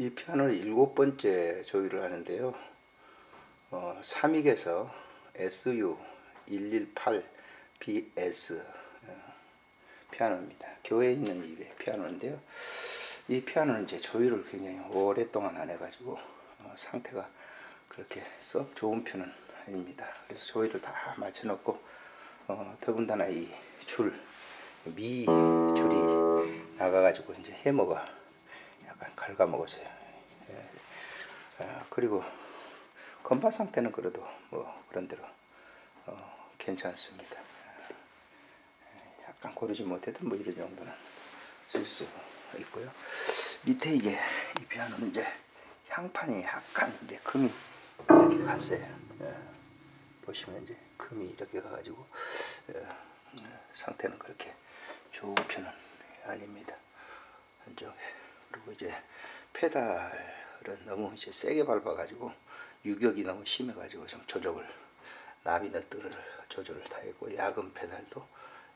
이 피아노를 일곱 번째 조율을 하는데요. 어, 삼익에서 SU 118BS 어, 피아노입니다. 교회에 있는 이 피아노인데요. 이 피아노는 이제 조율을 굉장히 오랫동안 안 해가지고 어, 상태가 그렇게 썩 좋은 편은 아닙니다. 그래서 조율을 다 맞춰놓고 어, 더군다나 이 줄, 미 줄이 나가가지고 이제 해머가 갉아먹었어요. 예. 아, 그리고 건반 상태는 그래도 뭐 그런 대로 어, 괜찮습니다. 예, 약간 고르지 못해도 뭐 이런 정도는 쓸 수 있고요. 밑에 이제 이 피아노는 이제 향판이 약간 이제 금이 이렇게 갔어요. 예. 보시면 이제 금이 이렇게 가가지고 예, 예, 상태는 그렇게 좋은 편은 아닙니다. 한쪽에 그리고 이제 페달은 너무 이제 세게 밟아가지고 유격이 너무 심해가지고 좀 조정을 나비 너트를 조절을 다 했고 야금 페달도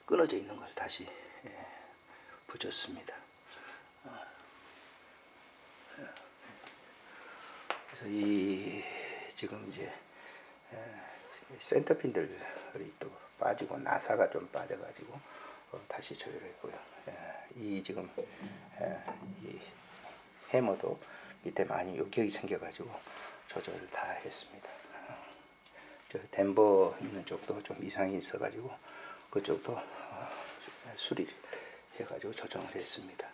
끊어져 있는 걸 다시 예, 붙였습니다. 어. 예. 그래서 이 지금 이제 에, 센터핀들이 또 빠지고 나사가 좀 빠져가지고 어, 다시 조율했고요. 에, 이 지금 에, 이 해머도 밑에 많이 요격이 생겨가지고 조절을 다 했습니다. 어, 저 덴버 있는 쪽도 좀 이상이 있어가지고 그쪽도 어, 수리를 해가지고 조정을 했습니다.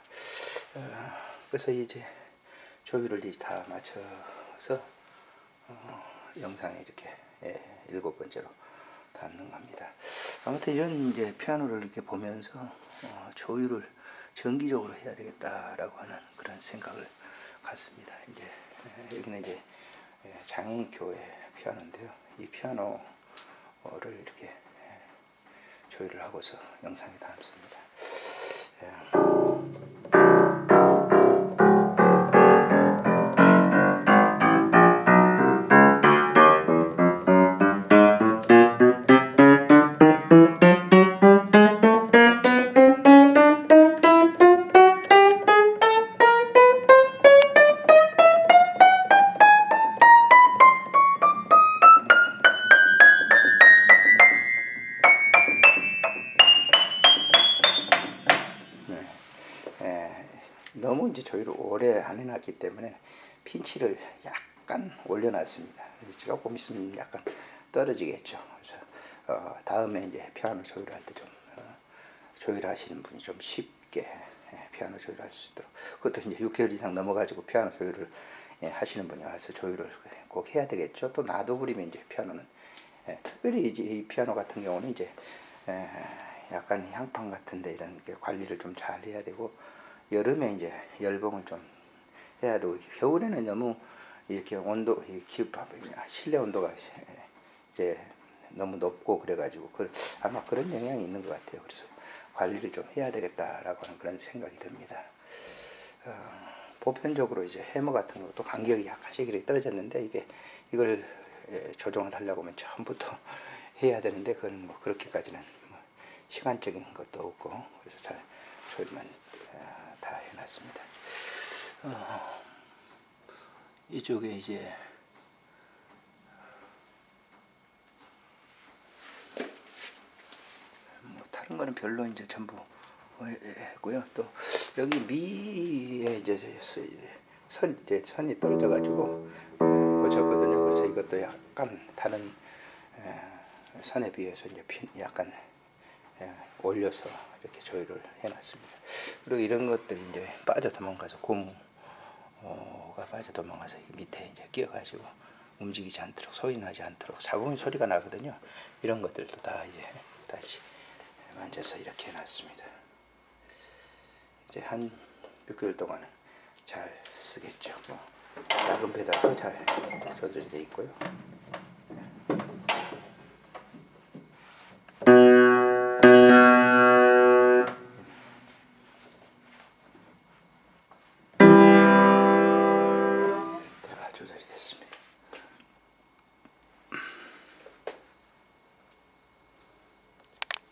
어, 그래서 이제 조율을 다 맞춰서 어, 영상에 이렇게 예, 일곱 번째로 담는 겁니다. 아무튼 이런 이제 피아노를 이렇게 보면서 어, 조율을 정기적으로 해야 되겠다라고 하는 그런 생각을 갖습니다. 이제 예, 여기는 이제 예, 장애인 교회 피아노인데요. 이 피아노를 이렇게 예, 조율을 하고서 영상에 담습니다. 너무 이제 조율을 오래 안 해놨기 때문에 핀치를 약간 올려놨습니다. 조금 있으면 약간 떨어지겠죠. 그래서 어, 다음에 이제 피아노 조율할 때좀 어, 조율하시는 분이 좀 쉽게 예, 피아노 조율할 수 있도록 그것도 이제 6개월 이상 넘어가지고 피아노 조율을 예, 하시는 분이 와서 조율을 꼭 해야 되겠죠. 또 나도 그리면 이제 피아노는 예, 특별히 이제 이 피아노 같은 경우는 이제 에, 약간 향판 같은데 이런 게 관리를 좀 잘 해야 되고 여름에 이제 열봉을 좀 해야 되고 겨울에는 너무 이렇게 온도 이 기압 실내 온도가 이제 너무 높고 그래가지고 그 아마 그런 영향이 있는 것 같아요. 그래서 관리를 좀 해야 되겠다라고 하는 그런 생각이 듭니다. 어, 보편적으로 이제 해머 같은 것도 간격이 약간씩 이렇게 떨어졌는데 이게 이걸 예, 조정을 하려고 하면 처음부터 해야 되는데 그건 뭐 그렇게까지는 뭐 시간적인 것도 없고 그래서 잘 어, 다 해놨습니다. 어, 이쪽에 이제 뭐 다른 거는 별로 이제 전부 했고요. 또 여기 미에 이제 선 이제 선이 떨어져 가지고 고쳤거든요. 그래서 이것도 약간 다른 에, 선에 비해서 이제 핀- 약간 에, 올려서 이렇게 조율을 해놨습니다. 그리고 이런 것들이 이제 빠져 도망가서 고무가 빠져 도망가서 이 밑에 이제 끼어가지고 움직이지 않도록 소리 나지 않도록 잡으면 소리가 나거든요. 이런 것들도 다 이제 다시 만져서 이렇게 해놨습니다. 이제 한 6개월 동안은 잘 쓰겠죠. 뭐 작은 배달도 잘 조절이 돼 있고요.